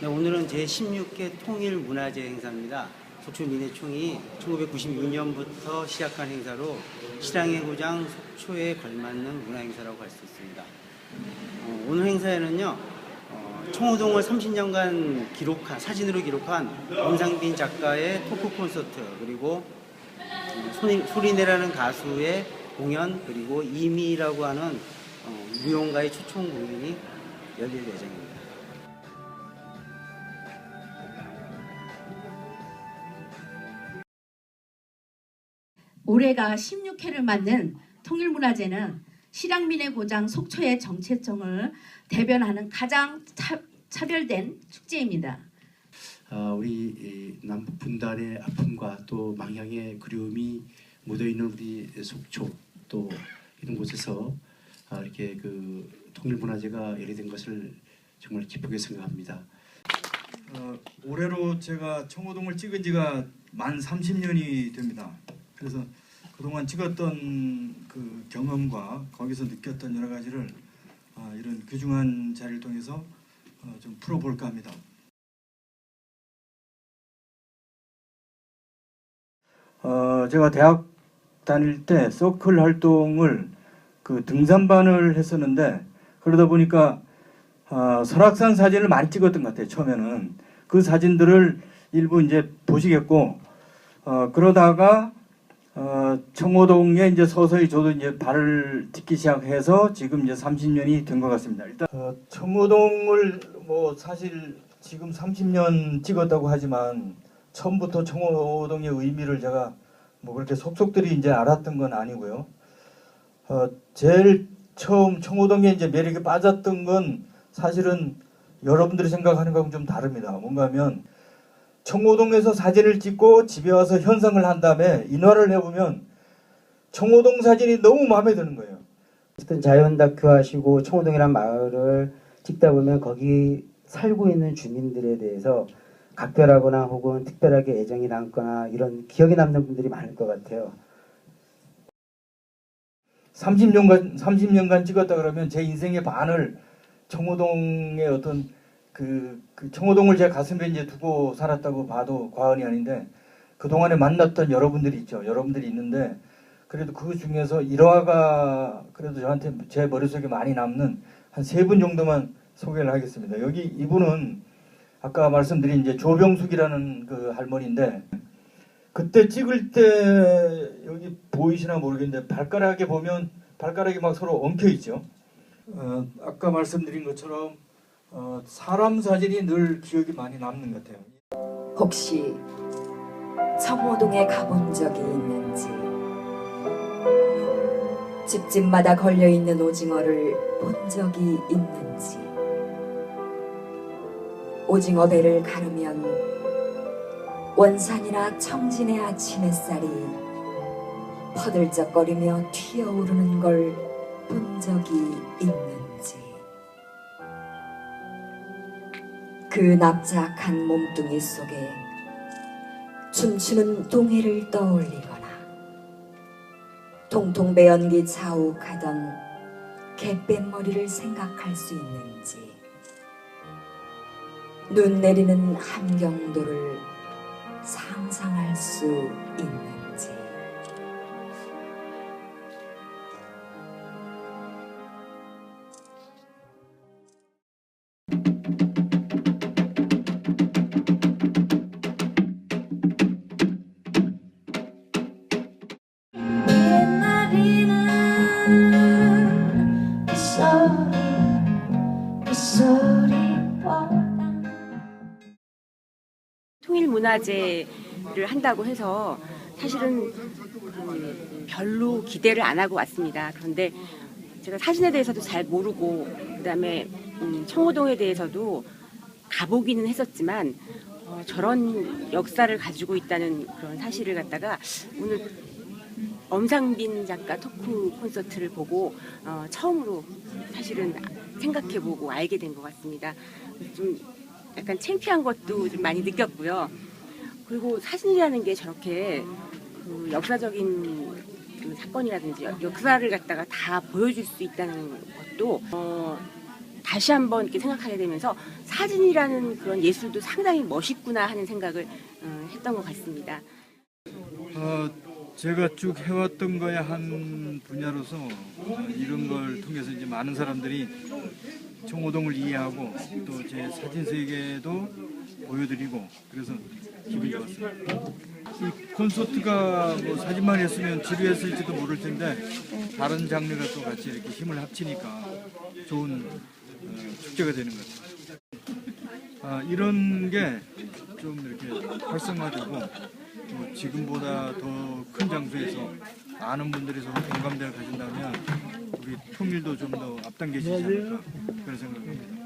네, 오늘은 제16회 통일문화재 행사입니다. 속초민해총이 1996년부터 시작한 행사로 실향의 고장 속초에 걸맞는 문화행사라고 할 수 있습니다. 어, 오늘 행사에는요, 어, 청호동을 30년간 기록한, 사진으로 기록한 엄상빈 작가의 토크 콘서트, 그리고 어, 소리, 소리내라는 가수의 공연, 그리고 이미라고 하는 어, 무용가의 초청 공연이 열릴 예정입니다. 올해가 16회를 맞는 통일문화제는 실향민의 고장 속초의 정체성을 대변하는 가장 차, 차별된 축제입니다. 아, 우리 이 남북 분단의 아픔과 또 망향의 그리움이 묻어 있는 우리 속초 또 이런 곳에서 아, 이렇게 그 통일문화제가 열리된 것을 정말 기쁘게 생각합니다. 어, 올해로 제가 청호동을 찍은 지가 만 30년이 됩니다. 그래서 그동안 찍었던 그 경험과 거기서 느꼈던 여러 가지를 아, 이런 귀중한 자리를 통해서 어, 좀 풀어볼까 합니다. 어, 제가 대학 다닐 때 서클 활동을 그 등산반을 했었는데 그러다 보니까 어, 설악산 사진을 많이 찍었던 것 같아요. 처음에는 그 사진들을 일부 이제 보시겠고 어, 그러다가 어, 청호동에 이제 서서히 저도 이제 발을 딛기 시작해서 지금 이제 30년이 된 것 같습니다. 일단 어, 청호동을 뭐 사실 지금 30년 찍었다고 하지만 처음부터 청호동의 의미를 제가 뭐 그렇게 속속들이 이제 알았던 건 아니고요. 어, 제일 처음 청호동에 이제 매력에 빠졌던 건 사실은 여러분들이 생각하는 거하고 좀 다릅니다. 뭔가 하면 청호동에서 사진을 찍고 집에 와서 현상을 한 다음에 인화를 해보면 청호동 사진이 너무 마음에 드는 거예요. 어쨌든 자연 다큐 하시고 청호동이란 마을을 찍다 보면 거기 살고 있는 주민들에 대해서 각별하거나 혹은 특별하게 애정이 남거나 이런 기억에 남는 분들이 많을 것 같아요. 30년간 30년간 찍었다 그러면 제 인생의 반을 청호동의 어떤 그, 그 청호동을 제 가슴에 이제 두고 살았다고 봐도 과언이 아닌데 그 동안에 만났던 여러분들이 있죠. 여러분들이 있는데 그래도 그 중에서 일화가 그래도 저한테 제 머릿속에 많이 남는 한 세 분 정도만 소개를 하겠습니다. 여기 이분은 아까 말씀드린 이제 조병숙이라는 그 할머니인데 그때 찍을 때 여기 보이시나 모르겠는데 발가락에 보면 발가락이 막 서로 엉켜 있죠. 어, 아까 말씀드린 것처럼 어, 사람 사진이 늘 기억이 많이 남는 것 같아요. 혹시 청호동에 가본 적이 있는지? 집집마다 걸려있는 오징어를 본 적이 있는지? 오징어 배를 가르면 원산이나 청진의 아침 햇살이 퍼들쩍거리며 튀어오르는 걸 본 적이 있는 그 납작한 몸뚱이 속에 춤추는 동해를 떠올리거나 통통 배연기 자욱하던 갯뱀머리를 생각할 수 있는지 눈 내리는 함경도를 상상할 수 있는지 통일문화제를 한다고 해서 사실은 그 별로 기대를 안 하고 왔습니다. 그런데 제가 사진에 대해서도 잘 모르고 그다음에 음, 청호동에 대해서도 가보기는 했었지만 어, 저런 역사를 가지고 있다는 그런 사실을 갖다가 오늘 엄상빈 작가 토크 콘서트를 보고 어, 처음으로 사실은 생각해보고 알게 된 것 같습니다. 좀 약간 창피한 것도 좀 많이 느꼈고요. 그리고 사진이라는 게 저렇게 그 역사적인 그 사건이라든지 역- 역사를 갖다가 다 보여줄 수 있다는 것도 어, 다시 한번 이렇게 생각하게 되면서 사진이라는 그런 예술도 상당히 멋있구나 하는 생각을 어, 했던 것 같습니다. 어, 제가 쭉 해왔던 거의 한 분야로서 어, 이런 걸 통해서 이제 많은 사람들이 청호동을 이해하고 또 제 사진 세계도 보여드리고 그래서 기분이 좋았어요. 이 콘서트가 뭐 사진만 했으면 지루했을지도 모를 텐데 다른 장르가 또 같이 이렇게 힘을 합치니까 좋은 어, 축제가 되는 것 같아요. 아, 이런 게 좀 이렇게 활성화되고 또 지금보다 더 큰 장소에서 많은 분들이 서로 공감대를 가진다면 우리 통일도 좀 더 앞당겨지지 않을까 그런 생각을 합니다.